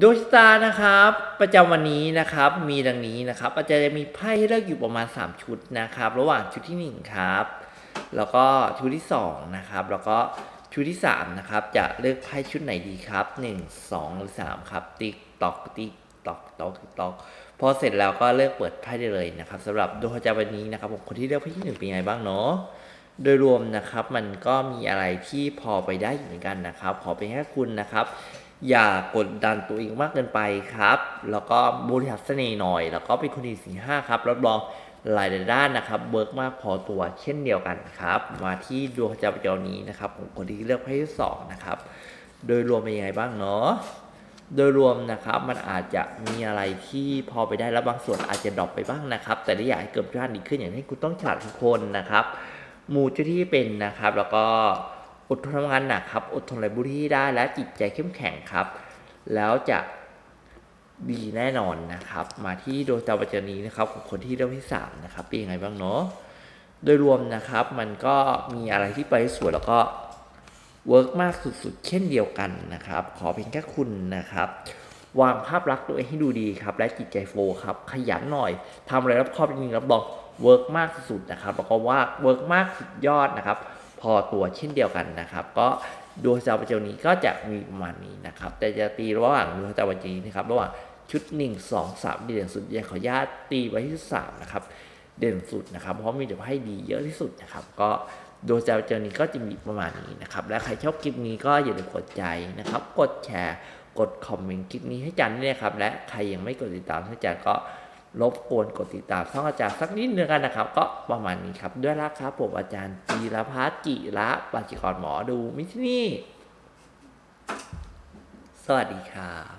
ดวงชะตานะครับประจำวันนี้นะครับมีดังนี้นะครับอาจจะมีไพ่ให้เลือกอยู่ประมาณ 3 ชุดนะครับ ระหว่างชุดที่ 1 ครับ แล้วก็ชุดที่2นะครับแล้วก็ชุดที่3นะครับจะเลือกไพ่ชุดไหนดีครับ 1 2 หรือ 3 ครับ ติ๊กตอกติ๊กตอกตอกตอกพอเสร็จแล้วก็เลือกเปิดไพ่ได้เลยนะครับสำหรับดวงประจำวันนี้นะครับผมคนที่เลือกไพ่ที่หนึ่งเป็นไงบ้างเนาะโดยรวมนะครับมันก็มีอะไรที่พอไปได้อยู่เหมือนกันนะครับ ขอเป็นแค่คุณนะครับ อย่ากดดันตัวเองมากเกินไปครับ แล้วก็บริหารเสน่ห์หน่อย แล้วก็เป็นคนดีสี่ห้าครับรับรองหลายด้านนะครับเบิร์กมากพอตัวเช่นเดียวกันครับ มาที่ดวงจำประจำนี้นะครับผมคนที่เลือกไพ่ที่สองนะครับ โดยรวมเป็นยังไงบ้างเนาะโดยรวมนะครับมันอาจจะมีอะไรที่พอไปได้แล้วบางส่วนอาจจะดรอปไปบ้างนะครับ แต่ที่อยากให้เกิดด้านดีขึ้นอย่างที่คุณต้องฉลาดทุกคนนะครับ มูเจ้าที่เป็นนะครับ แล้วก็ อดทนทำงานหนักครับ อดทนไรบุรีได้และจิตใจเข้มแข็งครับ แล้วจะดีแน่นอนนะครับ มาที่โดยตามปัจจุบันนี้นะครับของคนที่เลือกที่สามนะครับเป็นยังไงบ้างเนาะโดยรวมนะครับมันก็มีอะไรที่ไปสวยแล้วก็เวิร์กมากสุดๆ เช่นเดียวกันนะครับ ขอเพียงแค่คุณนะครับ วางภาพลักษณ์ตัวเองให้ดูดีครับ และจิตใจโฟครับ ขยันหน่อยทำอะไรรับครอบจริงๆรับรองเวิร์กมากสุดๆนะครับแล้วก็ว่าเวิร์กมากสุดยอดนะครับ พอตัวเช่นเดียวกันนะครับ ก็ดวงดาวประจำนี้ก็จะมีประมาณนี้นะครับ แต่จะตีระหว่างดวงดาวประจำนี้นะครับระหว่างชุด 1 2 3เด่นสุดยังขออนุญาตตีไว้ที่3นะครับเด่นสุดนะครับ เพราะมีแต่ให้ดีเยอะที่สุดนะครับ ก็โดยจะเจอนี้ก็จะมีประมาณนี้นะครับ และใครชอบคลิปนี้ก็อย่าลืมกดใจนะครับ กดแชร์ กดคอมเมนต์คลิปนี้ให้จันด้วยนะครับ และใครยังไม่กดติดตามให้จันก็ รบกวนกดติดตามช่องอาจารย์สักนิดนึงกันนะครับ ก็ประมาณนี้ครับ ด้วยราครับผมอาจารย์จีรพัฒน์จิระปัจจิกรหมอดูมิชนี่ สวัสดีครับ